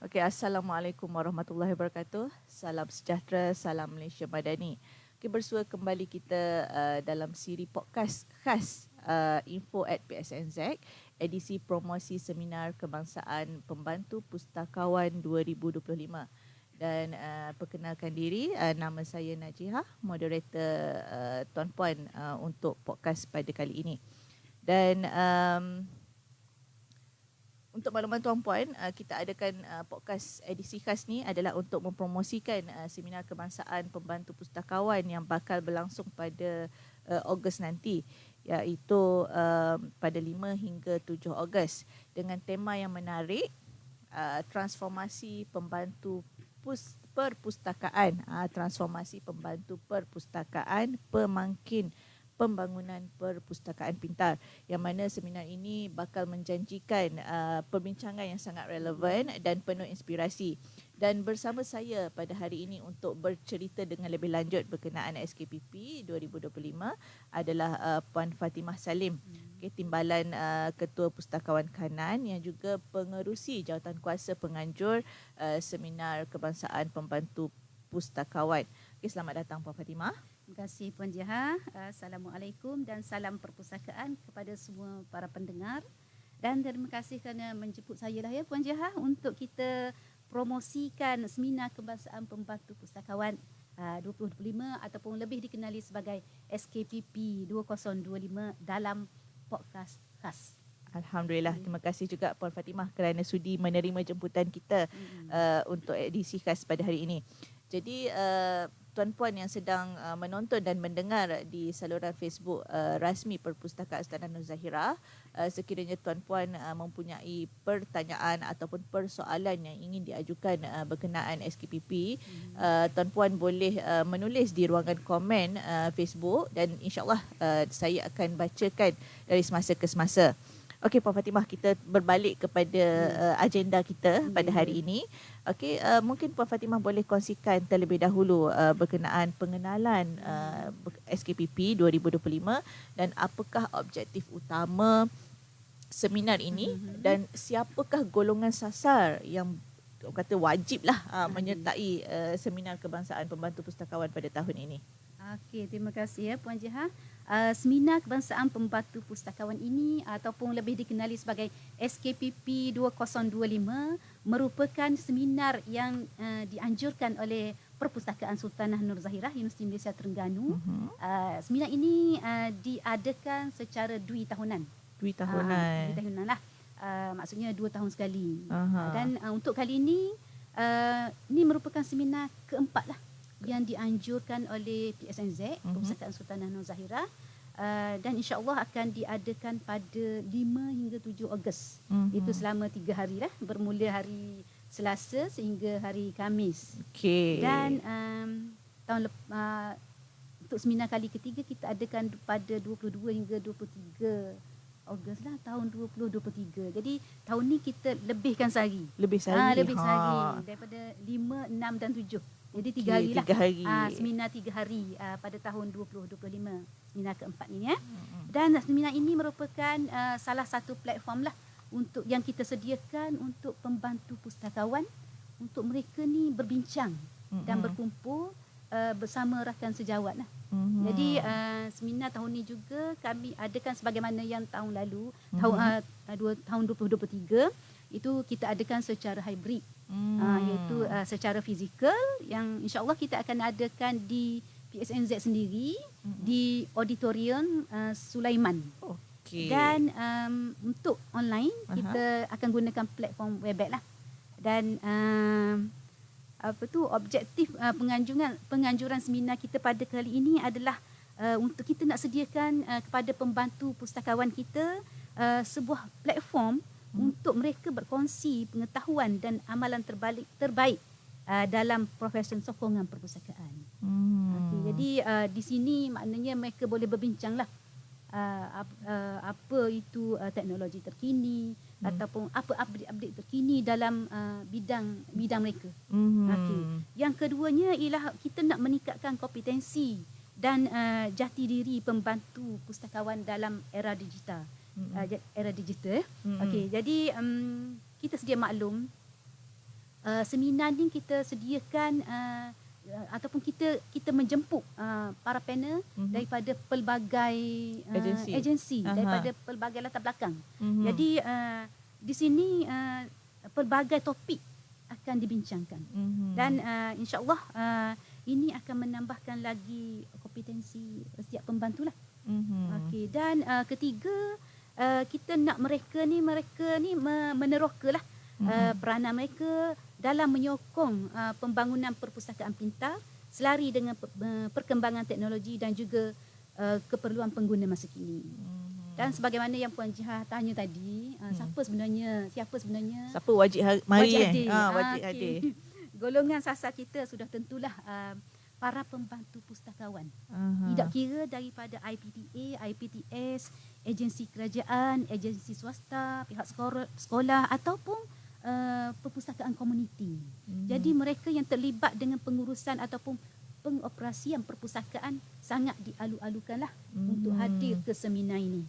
Okey, Assalamualaikum warahmatullahi wabarakatuh. Salam sejahtera, salam Malaysia Madani. Okay, bersua kembali kita uh, dalam siri podcast khas uh, Info at PSNZ, edisi promosi seminar kebangsaan pembantu pustakawan 2025. Dan uh, perkenalkan diri, uh, nama saya Najihah, moderator uh, Tuan Puan uh, untuk podcast pada kali ini. Dan um, untuk makluman tuan puan, uh, kita adakan uh, podcast edisi khas ni adalah untuk mempromosikan uh, seminar kebangsaan pembantu pustakawan yang bakal berlangsung pada Ogos nanti iaitu pada 5 hingga 7 Ogos dengan tema yang menarik transformasi pembantu pus perpustakaan. Transformasi pembantu perpustakaan pemangkin pembangunan perpustakaan pintar yang mana seminar ini bakal menjanjikan uh, perbincangan yang sangat relevan dan penuh inspirasi. Dan bersama saya pada hari ini untuk bercerita dengan lebih lanjut berkenaan SKPP 2025 adalah uh, Puan Fatimah Salim okay, timbalan uh, ketua pustakawan kanan yang juga pengerusi jawatan kuasa penganjur uh, seminar kebangsaan pembantu pustakawan. Okay, selamat datang Puan Fatimah Terima kasih Puan Jaha. Assalamualaikum dan salam perpustakaan kepada semua para pendengar. Dan terima kasih kerana menjemput saya lah ya Puan Jaha untuk kita promosikan seminar kebangsaan pembantu pustakawan uh, 2025 ataupun lebih dikenali sebagai SKPP 2025 dalam podcast khas. Alhamdulillah. Terima kasih juga Puan Fatimah kerana sudi menerima jemputan kita hmm. uh, untuk edisi khas pada hari ini. Jadi uh, tuan-puan yang sedang uh, menonton dan mendengar di saluran Facebook uh, rasmi Perpustakaan Sultanah Nur Zahira, uh, sekiranya tuan-puan uh, mempunyai pertanyaan ataupun persoalan yang ingin diajukan uh, berkenaan SKPP, hmm. uh, tuan-puan boleh uh, menulis di ruangan komen uh, Facebook dan insyaAllah uh, saya akan bacakan dari semasa ke semasa. Okey Puan Fatimah kita berbalik kepada uh, agenda kita pada hari ini. Okey uh, mungkin Puan Fatimah boleh kongsikan terlebih dahulu uh, berkenaan pengenalan uh, SKPP 2025 dan apakah objektif utama seminar ini mm-hmm. dan siapakah golongan sasar yang kata wajiblah uh, menyertai uh, seminar kebangsaan pembantu pustakawan pada tahun ini. Okey terima kasih ya Puan Jiha uh, seminar kebangsaan pembantu pustakawan ini ataupun lebih dikenali sebagai SKPP 2025 merupakan seminar yang uh, dianjurkan oleh Perpustakaan Sultanah Nur Zahirah Universiti Malaysia Terengganu. Uh-huh. Uh, seminar ini uh, diadakan secara dui tahunan. Dui tahunan. Uh, dui tahunan lah. Uh, maksudnya dua tahun sekali. Uh-huh. Dan uh, untuk kali ini, uh, ini merupakan seminar keempat lah yang dianjurkan oleh PSNZ. Mhm. Perpustakaan Sultanah Nur Zahirah uh, dan insyaallah akan diadakan pada 5 hingga 7 Ogos. Uh-huh. Itu selama 3 hari lah bermula hari Selasa sehingga hari Kamis. Okey. Dan um, tahun lepas uh, untuk seminar kali ketiga kita adakan pada 22 hingga 23 Ogos lah tahun 2023. Jadi tahun ni kita lebihkan sehari. Lebih sehari. Ha, lebih sehari daripada 5, 6 dan 7. Jadi tiga hari lah. Tiga hari. Uh, seminar tiga hari uh, pada tahun 2025. Seminar keempat ini ya. Hmm. Dan seminar ini merupakan uh, salah satu platform lah untuk yang kita sediakan untuk pembantu pustakawan untuk mereka ni berbincang hmm. dan berkumpul uh, bersama rakan sejawat lah. Hmm. Jadi uh, seminar tahun ini juga kami adakan sebagaimana yang tahun lalu hmm. tahun uh, dua, tahun 2023 itu kita adakan secara hybrid hmm. uh, iaitu uh, secara fizikal yang insyaallah kita akan adakan di PSNZ sendiri hmm. di auditorium uh, Sulaiman. Okay. Dan um, untuk online uh-huh. kita akan gunakan platform Webex lah. Dan uh, apa tu objektif uh, penganjuran penganjuran seminar kita pada kali ini adalah uh, untuk kita nak sediakan uh, kepada pembantu pustakawan kita uh, sebuah platform. Untuk mereka berkongsi pengetahuan dan amalan terbalik terbaik uh, dalam profesion sokongan perpustakaan. Hmm. Okay, jadi uh, di sini maknanya mereka boleh berbincanglah uh, uh, apa itu uh, teknologi terkini hmm. ataupun apa update-update terkini dalam uh, bidang bidang mereka. Hmm. Okay. Yang keduanya ialah kita nak meningkatkan kompetensi dan uh, jati diri pembantu pustakawan dalam era digital mm-hmm. uh, era digital. Mm-hmm. Okey, jadi um, kita sedia maklum uh, seminar ni kita sediakan uh, uh, ataupun kita kita menjemput uh, para panel Mhm. daripada pelbagai uh, Agensi. agensi Aha. daripada pelbagai latar belakang. Mhm. Jadi uh, di sini uh, pelbagai topik akan dibincangkan Mhm. dan uh, insyaallah uh, ini akan menambahkan lagi kompetensi setiap pembantu lah. Mhm. Okey dan uh, ketiga uh, kita nak mereka ni mereka ni me- menerokalah uh, peranan mereka dalam menyokong uh, pembangunan perpustakaan pintar selari dengan pe- uh, perkembangan teknologi dan juga uh, keperluan pengguna masa kini. Mhm. Dan sebagaimana yang Puan Jiha tanya tadi, uh, Hmm. siapa sebenarnya siapa sebenarnya Siapa wajib ha- mari wajib eh? hadir. Ha, Ah, wajib okey. hadir. Golongan sasar kita sudah tentulah uh, para pembantu pustakawan. Aha. Tidak kira daripada IPTA, IPTS, agensi kerajaan, agensi swasta, pihak sekolah, sekolah ataupun uh, perpustakaan komuniti. Mhm. Jadi mereka yang terlibat dengan pengurusan ataupun pengoperasian perpustakaan sangat dialu-alukanlah untuk Mhm. hadir ke seminar ini.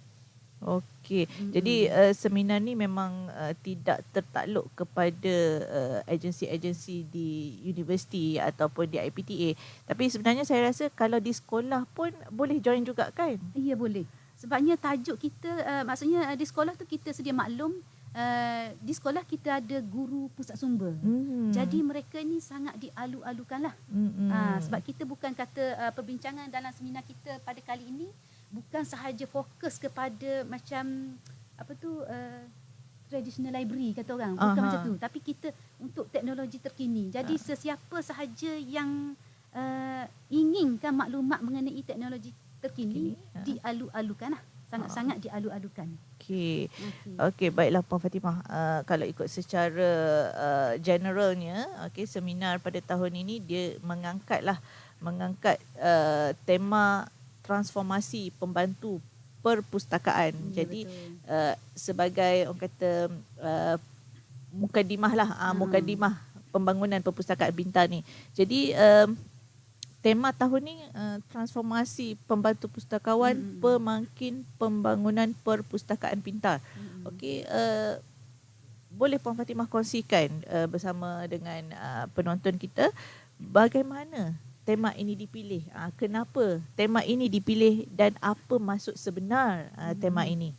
Okey. Mm-mm. Jadi uh, seminar ni memang uh, tidak tertakluk kepada uh, agensi-agensi di universiti ataupun di IPTA. Tapi sebenarnya saya rasa kalau di sekolah pun boleh join juga kan? Ya boleh. Sebabnya tajuk kita uh, maksudnya uh, di sekolah tu kita sedia maklum uh, di sekolah kita ada guru pusat sumber. Hmm. Jadi mereka ni sangat dialu-alukanlah. hmm. Ha, sebab kita bukan kata uh, perbincangan dalam seminar kita pada kali ini bukan sahaja fokus kepada macam apa tu uh, traditional library kata orang bukan Aha. macam tu tapi kita untuk teknologi terkini jadi Ah. sesiapa sahaja yang uh, inginkan maklumat mengenai teknologi terkini Terkini, ah. dialu-alukan lah sangat-sangat dialu-alukan Okey. okey Okey, baiklah Puan Fatimah. Uh, kalau ikut secara uh, generalnya, okey, seminar pada tahun ini dia mengangkatlah mengangkat uh, tema transformasi pembantu perpustakaan. Hmm, Jadi betul. uh, sebagai orang kata uh, mukadimah lah, uh, Hmm. mukadimah pembangunan perpustakaan pintar ni. Jadi um, tema tahun ni uh, transformasi pembantu pustakawan Hmm. pemangkin pembangunan perpustakaan pintar. Mm-mm. Okey, uh, boleh Puan Fatimah kongsikan uh, bersama dengan uh, penonton kita bagaimana tema ini dipilih? Uh, kenapa tema ini dipilih dan apa maksud sebenar uh, tema Hmm. ini?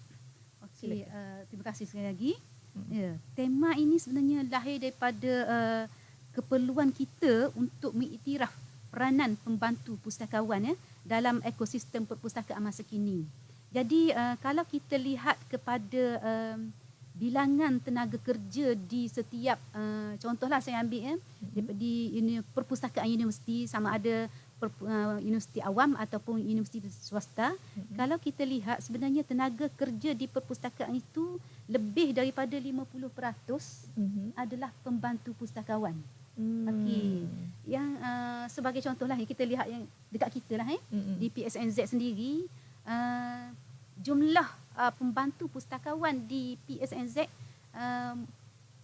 Okey, uh, terima kasih sekali lagi. Hmm. Ya, tema ini sebenarnya lahir daripada uh, keperluan kita untuk mengiktiraf peranan pembantu pustakawan ya dalam ekosistem perpustakaan masa kini. Jadi uh, kalau kita lihat kepada um, bilangan tenaga kerja di setiap uh, contohlah saya ambil ya Mhm. di uni, perpustakaan universiti sama ada per, uh, universiti awam ataupun universiti swasta Mhm. kalau kita lihat sebenarnya tenaga kerja di perpustakaan itu lebih daripada 50% Mhm. adalah pembantu pustakawan. Hmm. Okey. Yang uh, sebagai contohlah kita lihat yang dekat kita lah eh Mhm. di PSNZ sendiri uh, jumlah uh, pembantu pustakawan di PSNZ um,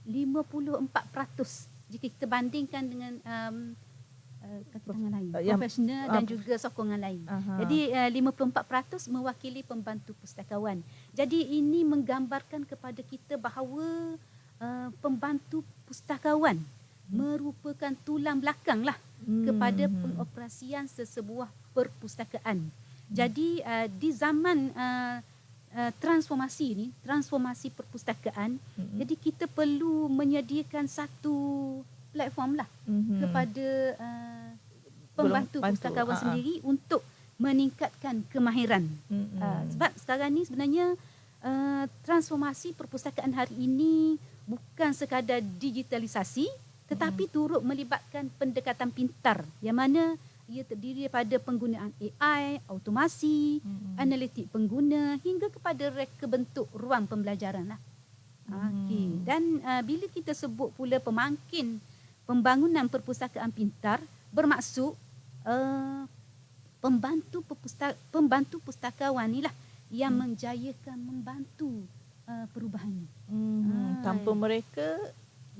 54% jika kita bandingkan dengan um, uh, kaki tangan lain Uh, yang- profesional ah, dan juga sokongan lain. Aha. Jadi uh, 54% mewakili pembantu pustakawan. Jadi ini menggambarkan kepada kita bahawa uh, pembantu pustakawan merupakan tulang belakang lah kepada Hmm. pengoperasian sesebuah perpustakaan. Jadi uh, di zaman uh, uh, transformasi ni, transformasi perpustakaan, Mhm. jadi kita perlu menyediakan satu platform lah Mhm. kepada uh, pembantu Bantu, pustakawan ha-ha. sendiri untuk meningkatkan kemahiran. Mhm. Uh, sebab sekarang ni sebenarnya uh, transformasi perpustakaan hari ini bukan sekadar digitalisasi tetapi turut melibatkan pendekatan pintar yang mana ia terdiri daripada penggunaan AI, automasi, Mhm. analitik pengguna hingga kepada reka bentuk ruang pembelajaran lah. Hmm. Okey. Dan uh, bila kita sebut pula pemangkin pembangunan perpustakaan pintar bermaksud uh, pembantu perpusta- pembantu pustakawan inilah yang Hmm. menjayakan membantu uh, perubahan ini. Mhm. Ah. Tanpa mereka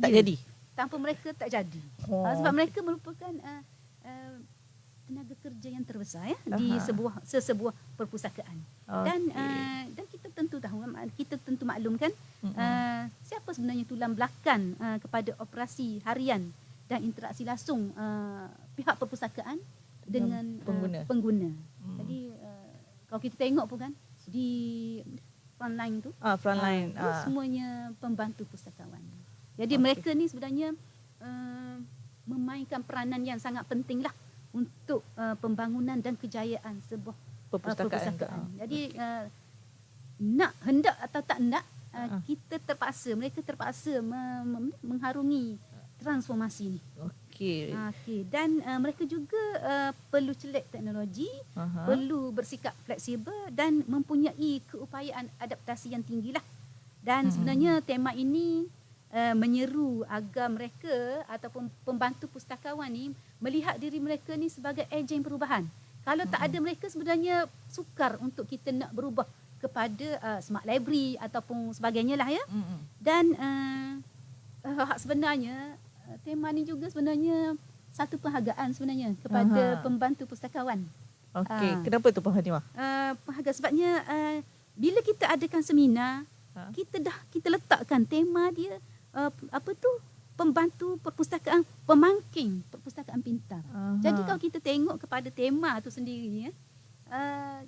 tak Ya. jadi. Tanpa mereka tak jadi. Oh. Uh, sebab mereka merupakan uh, uh, tenaga kerja yang terbesar ya di sebuah sesebuah perpustakaan. Dan Okey. uh, dan kita tentu tahu kita tentu maklum kan Mm-mm. uh, siapa sebenarnya tulang belakang uh, kepada operasi harian dan interaksi langsung uh, pihak perpustakaan dengan pengguna. Uh, pengguna. Hmm. Jadi uh, kalau kita tengok pun kan di frontline tu Ah, frontline. uh, Ah. semuanya pembantu pustakawan. Jadi Okey. mereka ni sebenarnya uh, memainkan peranan yang sangat penting lah untuk uh, pembangunan dan kejayaan sebuah uh, perpustakaan. perpustakaan. Ah. Jadi uh, nak hendak atau tak nak uh, Ah. kita terpaksa mereka terpaksa me- me- mengharungi transformasi ni. Okey. Ah, Okey dan uh, mereka juga uh, perlu celik teknologi, Aha. perlu bersikap fleksibel dan mempunyai keupayaan adaptasi yang tinggilah. Dan Mm-mm. sebenarnya tema ini uh, menyeru agar mereka ataupun pembantu pustakawan ni melihat diri mereka ni sebagai ejen perubahan. Kalau tak ada mereka sebenarnya sukar untuk kita nak berubah kepada uh, smart library ataupun sebagainya lah ya. Dan uh, uh, hak sebenarnya uh, tema ni juga sebenarnya satu penghargaan sebenarnya kepada Aha. pembantu pustakawan. Okey. Ah. Kenapa tu Puan Fatimah? Uh, penghargaan sebabnya uh, bila kita adakan seminar, Ha. kita dah kita letakkan tema dia uh, apa tu pembantu perpustakaan pemangking perpustakaan pintar. Aha. Jadi kalau kita tengok kepada tema tu sendiri ya, uh,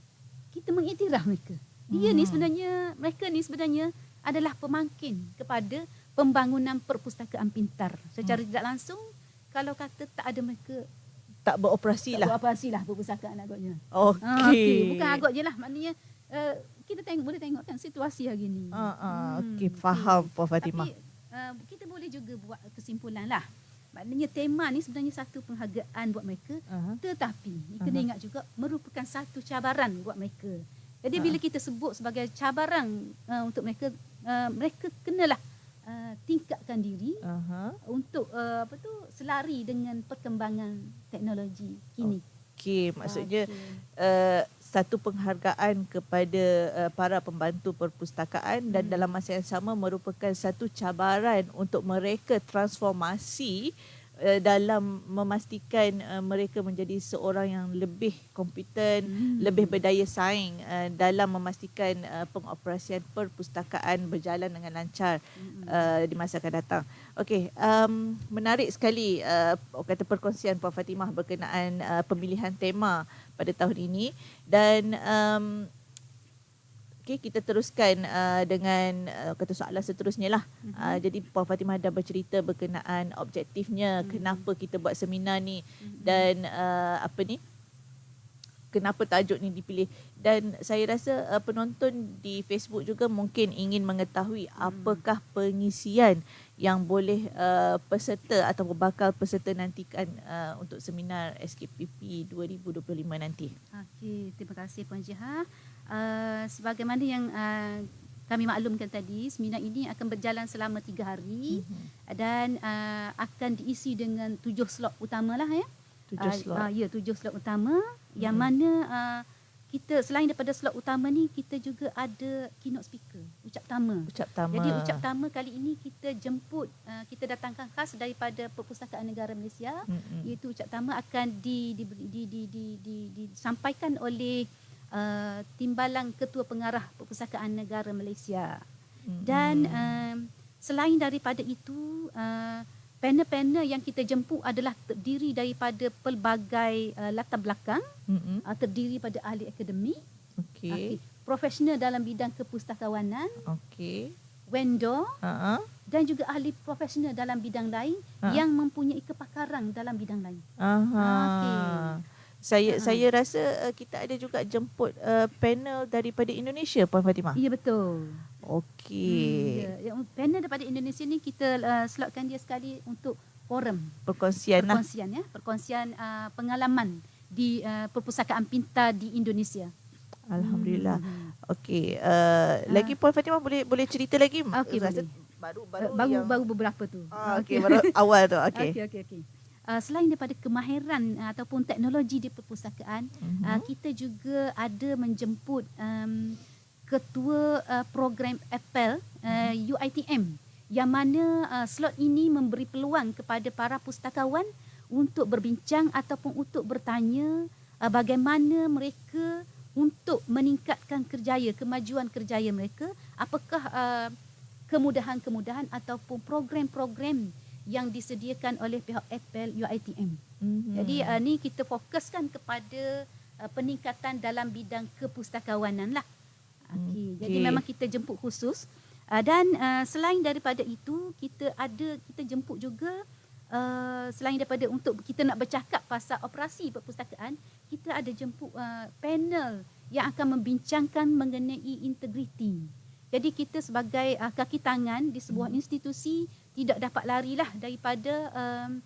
kita mengiktiraf mereka. Dia ni Hmm. sebenarnya mereka ni sebenarnya adalah pemangkin kepada pembangunan perpustakaan pintar. Secara tidak langsung kalau kata tak ada mereka tak beroperasi tak lah. buat operasi lah perpustakaan agaknya. Okey. Ah, okey. Bukan agak je lah. Maknanya uh, kita tengok boleh tengok kan situasi hari ni. Ah, ah, Hmm, okey, faham Puan Fatimah. Tapi uh, kita boleh juga buat kesimpulan lah. Maknanya tema ni sebenarnya satu penghargaan buat mereka. Aha. Tetapi ni kena ingat juga merupakan satu cabaran buat mereka. Jadi Ha. bila kita sebut sebagai cabaran uh, untuk mereka, uh, mereka kenalah uh, tingkatkan diri Aha. untuk uh, apa tu selari dengan perkembangan teknologi kini. Okey, maksudnya Okey. uh, satu penghargaan kepada uh, para pembantu perpustakaan dan Hmm. dalam masa yang sama merupakan satu cabaran untuk mereka transformasi uh, dalam memastikan uh, mereka menjadi seorang yang lebih kompeten, Hmm. lebih berdaya saing uh, dalam memastikan uh, pengoperasian perpustakaan berjalan dengan lancar uh, di masa akan datang. Okey, um, menarik sekali uh, kata perkongsian Puan Fatimah berkenaan uh, pemilihan tema pada tahun ini dan um, okey kita teruskan uh, dengan uh, kata soalan seterusnya lah. Mhm. Uh, jadi Puan Fatimah dah bercerita berkenaan objektifnya Mhm. kenapa kita buat seminar ni Mm-mm. dan uh, apa ni kenapa tajuk ni dipilih dan saya rasa uh, penonton di Facebook juga mungkin ingin mengetahui Hmm. apakah pengisian yang boleh uh, peserta atau bakal peserta nantikan uh, untuk seminar SKPP 2025 nanti. Okey, terima kasih Puan Jiha. Uh, sebagaimana yang uh, kami maklumkan tadi, seminar ini akan berjalan selama tiga hari Mhm. dan uh, akan diisi dengan tujuh slot utama lah ya. Tujuh Ah, slot. ah, ya, tujuh slot utama yang Mhm. mana uh, kita selain daripada slot utama ni kita juga ada keynote speaker, ucap tama. Ucap tama. Jadi ucap tama kali ini kita jemput uh, kita datangkan khas daripada Perpustakaan Negara Malaysia Mm-mm. iaitu ucap tama akan di, di, di, di, di, di, disampaikan oleh uh, Timbalan Ketua Pengarah Perpustakaan Negara Malaysia. Mm-mm. Dan um, selain daripada itu uh, panel-panel yang kita jemput adalah terdiri daripada pelbagai uh, latar belakang, Mm-mm. uh, terdiri pada ahli akademik, Okey. okay, profesional dalam bidang kepustakawanan, Okey. vendor Ha dan juga ahli profesional dalam bidang lain Ha. yang mempunyai kepakaran dalam bidang lain. Aha. Okey. Saya Ha. saya rasa uh, kita ada juga jemput uh, panel daripada Indonesia Puan Fatimah. Ya betul. Okey. Hmm, ya. Yang panel daripada Indonesia ni kita uh, slotkan dia sekali untuk forum Perkongsian lah. perkongsian ya, perkongsian uh, pengalaman di uh, perpustakaan pintar di Indonesia. Alhamdulillah. Hmm. Okey, uh, lagi Puan Fatimah boleh boleh cerita lagi? Okey, Rasa boleh. baru Baru baru baru, yang baru beberapa tu. Ah, okey, baru awal tu. Okey. Okey okey okey. Uh, selain daripada kemahiran uh, ataupun teknologi di perpustakaan, Mhm. uh, kita juga ada menjemput um, ketua uh, program Apple uh, UiTM yang mana uh, slot ini memberi peluang kepada para pustakawan untuk berbincang ataupun untuk bertanya uh, bagaimana mereka untuk meningkatkan kerjaya kemajuan kerjaya mereka apakah uh, kemudahan-kemudahan ataupun program-program yang disediakan oleh pihak Apple UiTM. Mhm. Jadi uh, ni kita fokuskan kepada uh, peningkatan dalam bidang kepustakawanan lah. Okey. Jadi Okey. memang kita jemput khusus uh, dan uh, selain daripada itu kita ada kita jemput juga uh, selain daripada untuk kita nak bercakap pasal operasi perpustakaan, kita ada jemput uh, panel yang akan membincangkan mengenai integriti. Jadi kita sebagai uh, kaki tangan di sebuah institusi tidak dapat larilah daripada um,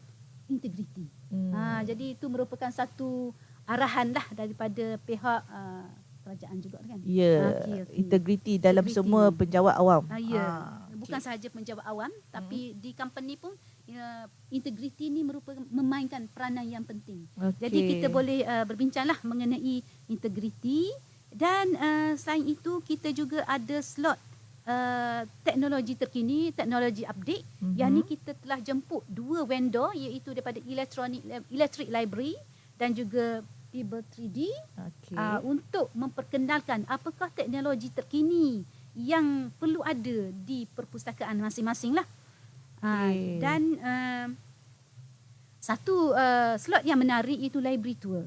integriti. Hmm. Ha, jadi itu merupakan satu arahan lah daripada pihak uh, kerajaan juga kan. Ya, Okey, okey. integriti dalam Integriti. semua penjawat awam. Ah, ya. Ah, Bukan okey. sahaja penjawat awam tapi di company pun ya, integriti ni merupakan memainkan peranan yang penting. Jadi Okey. kita boleh uh, berbincanglah mengenai integriti dan uh, selain itu kita juga ada slot uh, teknologi terkini, teknologi update Mhm. yang ni kita telah jemput dua vendor iaitu daripada Electronic Electric Library dan juga Pebble 3D Okey. uh, untuk memperkenalkan apakah teknologi terkini yang perlu ada di perpustakaan masing-masing lah. Uh, Okey. dan uh, satu uh, slot yang menarik itu library tour.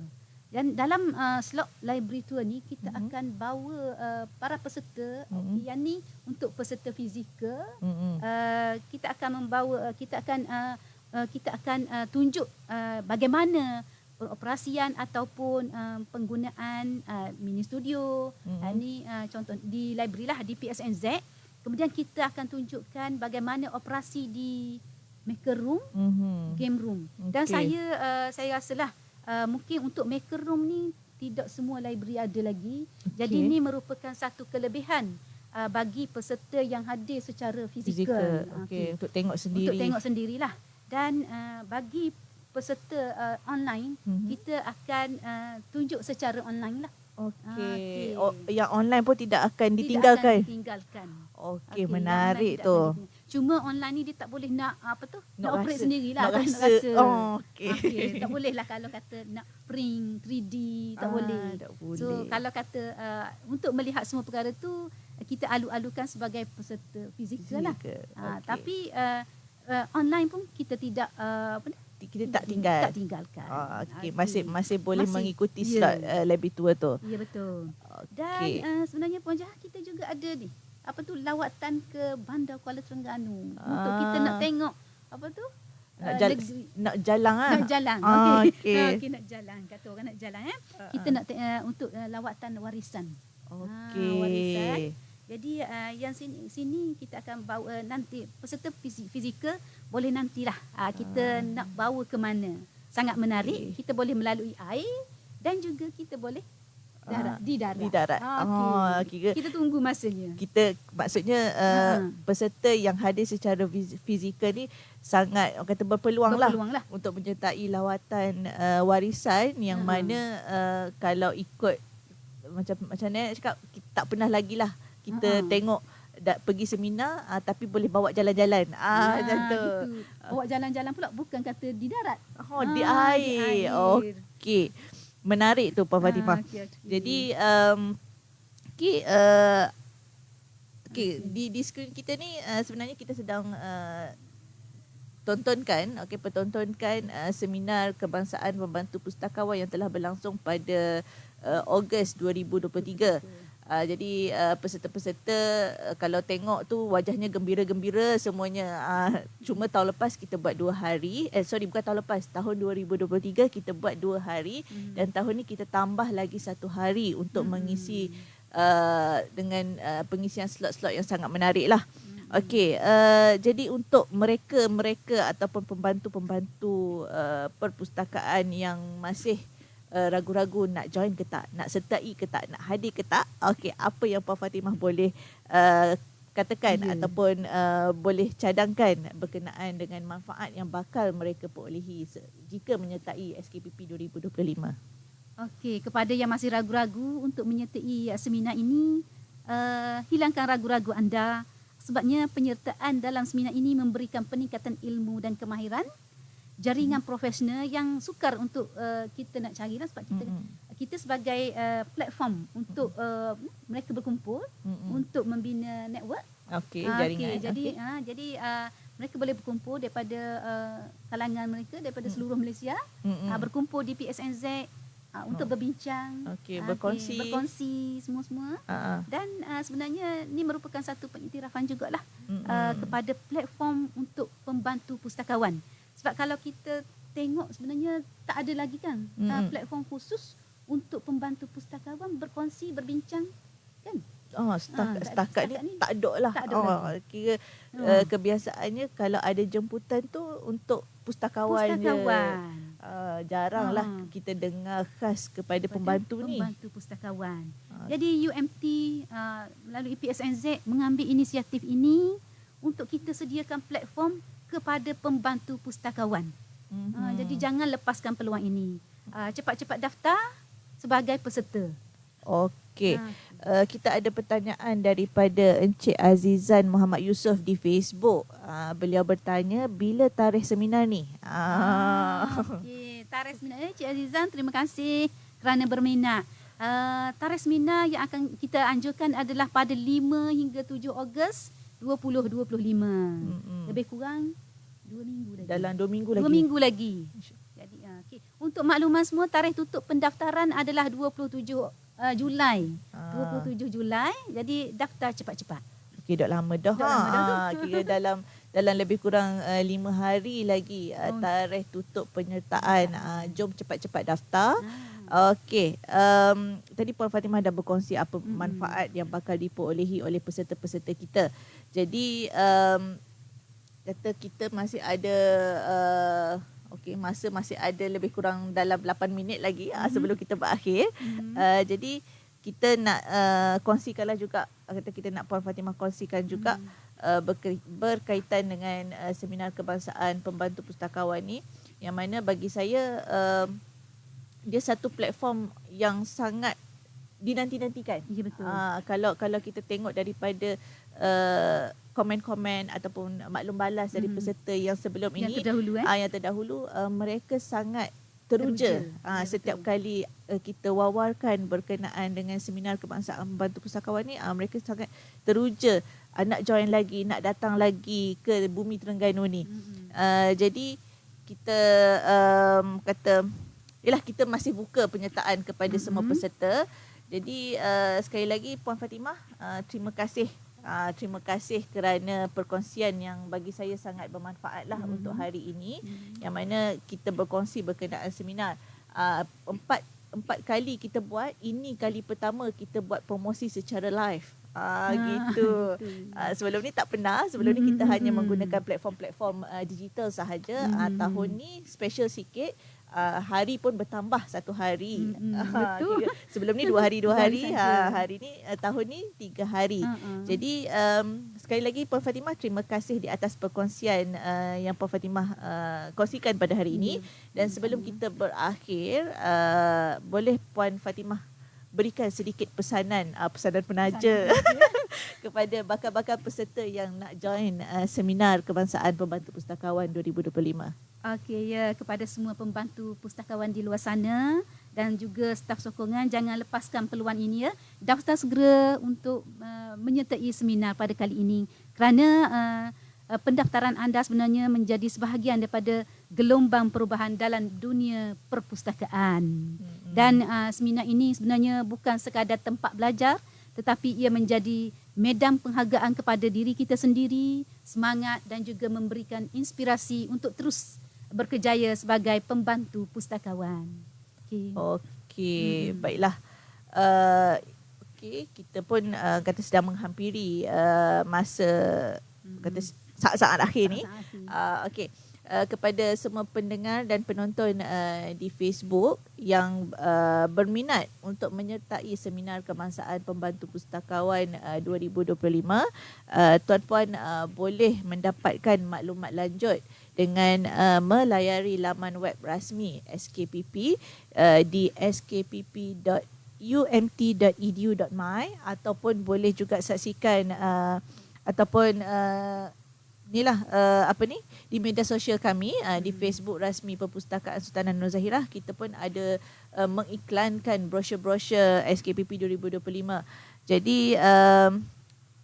Dan dalam uh, slot library tour ni kita Mhm. akan bawa uh, para peserta Mhm. okay, yang ni untuk peserta fizikal Mm-mm. uh, kita akan membawa uh, kita akan uh, uh, kita akan uh, tunjuk uh, bagaimana peroperasian ataupun uh, penggunaan uh, mini studio Mhm. uh, ni uh, contoh di library lah di PSNZ kemudian kita akan tunjukkan bagaimana operasi di maker room Mhm. game room dan Okey. saya uh, saya rasalah uh, mungkin untuk maker room ni tidak semua library ada lagi jadi Okey. ini merupakan satu kelebihan uh, bagi peserta yang hadir secara Fizikal. fizikal. Okey, untuk tengok sendiri. Untuk tengok sendirilah. Dan uh, bagi peserta uh, online, Mhm. kita akan uh, tunjuk secara online lah. Okey. Okey. Oh, yang online pun tidak akan Tidak ditinggalkan. akan ditinggalkan. Okey, yang menarik tidak tu. Cuma online ni dia tak boleh nak apa tu? Nak, Nak operate rasa- sendirilah. Nak kan, rasa. Oh, okey. Okey, tak boleh lah kalau kata nak print 3D, tak Ah, boleh. Tak boleh. So kalau kata uh, untuk melihat semua perkara tu kita alu-alukan sebagai peserta fizikal lah. Fizikal. Ha, Okey. tapi uh, uh, online pun kita tidak uh, apa ni? Kita tak tinggal. Tak tinggalkan. Ah, okey, Okey. masih masih boleh Masih, mengikuti ya. slot uh, library tour tu. Ya betul. Dan Okey. uh, sebenarnya Puan Jaha kita juga ada ni. Apa tu lawatan ke Bandar Kuala Terengganu untuk Ah. kita nak tengok apa tu? Nak, uh, jal- negeri. nak jalan ah. Nak jalan. Ah, Okey. okey. Ah, Okey nak jalan. Kata orang nak jalan eh. Kita nak te- uh, untuk uh, lawatan warisan. Okey. warisan. Jadi uh, yang sini sini kita akan bawa nanti peserta fizi- fizikal boleh nantilah uh, kita nak bawa ke mana. Sangat menarik. Okey. Kita boleh melalui air dan juga kita boleh darat, Ah, di darat. di darat. Ah, Oh, okey. kira- Kita tunggu masanya. kita maksudnya uh, Ha. peserta yang hadir secara fiz- fizikal ni sangat orang kata berpeluang, lah Berpeluang lah. untuk menyertai lawatan uh, warisan yang Ha. mana uh, kalau ikut macam macam Nenek cakap kita tak pernah lagi lah kita Ha. tengok da, pergi seminar uh, tapi boleh bawa jalan-jalan ah Ah, macam tu gitu. Bawa jalan-jalan pula bukan kata di darat. oh di Ah, air, okey menarik tu Puan Fatimah Ah, okey, okey. Jadi um, okay, uh, okay, di di skrin kita ni uh, sebenarnya kita sedang uh, tontonkan okey pertontonkan uh, seminar kebangsaan pembantu pustakawan yang telah berlangsung pada uh, Ogos 2023. Uh, jadi uh, peserta-peserta uh, kalau tengok tu wajahnya gembira-gembira semuanya. Uh, cuma tahun lepas kita buat dua hari. Eh sorry bukan tahun lepas. Tahun 2023 kita buat dua hari Hmm. dan tahun ni kita tambah lagi satu hari untuk Hmm. mengisi uh, dengan uh, pengisian slot-slot yang sangat menarik lah. Hmm. Okey, uh, jadi untuk mereka-mereka ataupun pembantu-pembantu uh, perpustakaan yang masih uh, ragu-ragu nak join ke tak, nak sertai ke tak, nak hadir ke tak, okey, apa yang Puan Fatimah boleh uh, katakan Ya. ataupun uh, boleh cadangkan berkenaan dengan manfaat yang bakal mereka perolehi jika menyertai SKPP 2025. Okey, kepada yang masih ragu-ragu untuk menyertai uh, seminar ini, uh, hilangkan ragu-ragu anda sebabnya penyertaan dalam seminar ini memberikan peningkatan ilmu dan kemahiran jaringan profesional yang sukar untuk uh, kita nak carilah sebab kita Mm-mm. kita sebagai uh, platform untuk uh, mereka berkumpul Mm-mm. untuk membina network Okey, Ah, jaringan. okey, jadi Okey. ah, jadi ah, mereka boleh berkumpul daripada ah, kalangan mereka daripada Hmm. seluruh Malaysia Mm-mm. ah, berkumpul di PSNZ ah, untuk Oh. berbincang Okey, ah, berkongsi. berkongsi semua-semua ah. dan ah, sebenarnya ni merupakan satu pengiktirafan jugalah Mm-mm. uh, kepada platform untuk pembantu pustakawan. Sebab kalau kita tengok sebenarnya tak ada lagi kan uh, Mm-mm. platform khusus untuk pembantu pustakawan berkongsi berbincang kan? Oh, setakat, Ah, tak- setakat ni setakat ni tak ada lah. tak ada oh, lagi. kira Hmm. uh, kebiasaannya kalau ada jemputan tu untuk pustakawan, je. pustakawan. Uh, jarang lah Ah. kita dengar khas kepada Kepada pembantu ni. Pembantu pustakawan. Ah. Jadi UMT uh, melalui PSNZ mengambil inisiatif ini untuk kita sediakan platform kepada pembantu pustakawan. Mhm. Uh, jadi jangan lepaskan peluang ini. Uh, cepat-cepat daftar sebagai peserta. Okey. Ah. Uh, kita ada pertanyaan daripada Encik Azizan Muhammad Yusof di Facebook. Uh, beliau bertanya bila tarikh seminar ni? Ah. Ah, okey. Tarikh seminar eh, Cik Azizan, terima kasih kerana berminat. Uh, tarikh seminar yang akan kita anjurkan adalah pada 5 hingga 7 Ogos 2025. Mm-mm. Lebih kurang 2 minggu lagi. Dalam dua minggu lagi. Dua minggu lagi. Jadi uh, okey. Untuk makluman semua tarikh tutup pendaftaran adalah 27 uh, Julai. Ah. 27 Julai. Jadi daftar cepat-cepat. Okey, dah lama dah. Dah lama dah ha. Kira dalam dalam lebih kurang uh, lima hari lagi uh, tarikh tutup penyertaan. Uh, jom cepat-cepat daftar. Ah. Okey, um, tadi Puan Fatimah dah berkongsi apa Mm-mm. manfaat yang bakal diperolehi oleh peserta-peserta kita. Jadi um, kata kita masih ada uh, okey masa masih ada lebih kurang dalam 8 minit lagi mm-hmm. uh, sebelum kita berakhir. Mhm. Uh, jadi kita nak uh, kongsikanlah juga kata kita nak Puan Fatimah kongsikan juga Mhm. uh, berkaitan dengan uh, seminar kebangsaan pembantu pustakawan ni yang mana bagi saya uh, dia satu platform yang sangat dinanti-nantikan. Ya betul. Uh, kalau kalau kita tengok daripada uh, komen-komen ataupun maklum balas dari Mhm. peserta yang sebelum yang ini terdahulu eh. ah yang terdahulu uh, mereka sangat teruja, Teruja. Ah Ya, setiap betul. kali uh, kita wawarkan berkenaan dengan seminar kebangsaan membantu pustakawan ni ah mereka sangat teruja uh, nak join lagi nak datang lagi ke bumi Terengganu ni Mhm. uh, jadi kita um, kata yalah kita masih buka penyertaan kepada mm-hmm. semua peserta jadi uh, sekali lagi puan Fatimah uh, terima kasih uh, terima kasih kerana perkongsian yang bagi saya sangat bermanfaat lah Mhm. mm-hmm. untuk hari ini Mhm. yang mana kita berkongsi berkenaan seminar uh, empat empat kali kita buat ini kali pertama kita buat promosi secara live ah Ah, gitu uh, sebelum ni tak pernah sebelum ni kita hanya menggunakan platform-platform uh, digital sahaja uh, Mhm. tahun ni special sikit uh, hari pun bertambah satu hari Mhm, Ah, betul. kira sebelum ni dua hari dua hari ha, hari ni uh, tahun ni tiga hari Uh-uh. jadi um, sekali lagi Puan Fatimah terima kasih di atas perkongsian uh, yang Puan Fatimah uh, kongsikan pada hari ini Ya. dan sebelum kita berakhir uh, boleh Puan Fatimah berikan sedikit pesanan uh, pesanan penaja kepada bakal-bakal peserta yang nak join uh, seminar kebangsaan pembantu pustakawan 2025. Okey ya kepada semua pembantu pustakawan di luar sana dan juga staf sokongan jangan lepaskan peluang ini ya. Daftar segera untuk uh, menyertai seminar pada kali ini kerana uh, uh, pendaftaran anda sebenarnya menjadi sebahagian daripada gelombang perubahan dalam dunia perpustakaan. Dan uh, seminar ini sebenarnya bukan sekadar tempat belajar tetapi ia menjadi medan penghargaan kepada diri kita sendiri, semangat dan juga memberikan inspirasi untuk terus berkejaya sebagai pembantu pustakawan. Okey. Okey, Mm-mm. baiklah. Uh, okey, kita pun uh, kata sedang menghampiri uh, masa Mm-mm. kata saat-saat akhir ni. Saat akhir. Uh, okey. Uh, kepada semua pendengar dan penonton uh, di Facebook yang uh, berminat untuk menyertai seminar kebangsaan pembantu pustakawan uh, 2025 uh, tuan-puan uh, boleh mendapatkan maklumat lanjut dengan uh, melayari laman web rasmi SKPP uh, di skpp.umt.edu.my ataupun boleh juga saksikan uh, ataupun uh, inilah uh, apa ni di media sosial kami uh, di Hmm. Facebook rasmi Perpustakaan Sultanan Nur Zahirah kita pun ada uh, mengiklankan brosur-brosur SKPP 2025. Jadi um,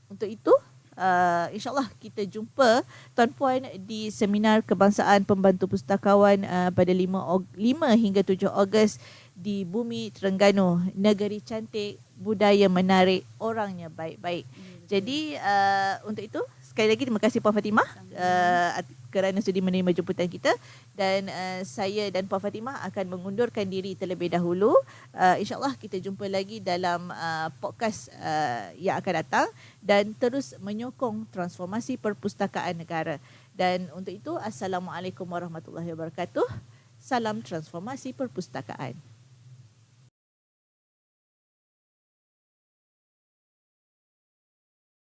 untuk itu uh, insyaallah kita jumpa tuan-puan di seminar kebangsaan pembantu pustakawan uh, pada 5 5 hingga 7 Ogos di Bumi Terengganu, negeri cantik, budaya menarik, orangnya baik-baik. Jadi uh, untuk itu sekali lagi terima kasih Puan Fatimah. Uh, kerana sudi menerima jemputan kita dan uh, saya dan Puan Fatimah akan mengundurkan diri terlebih dahulu. Uh, InsyaAllah kita jumpa lagi dalam uh, podcast uh, yang akan datang dan terus menyokong transformasi perpustakaan negara. Dan untuk itu, Assalamualaikum warahmatullahi wabarakatuh. Salam transformasi perpustakaan.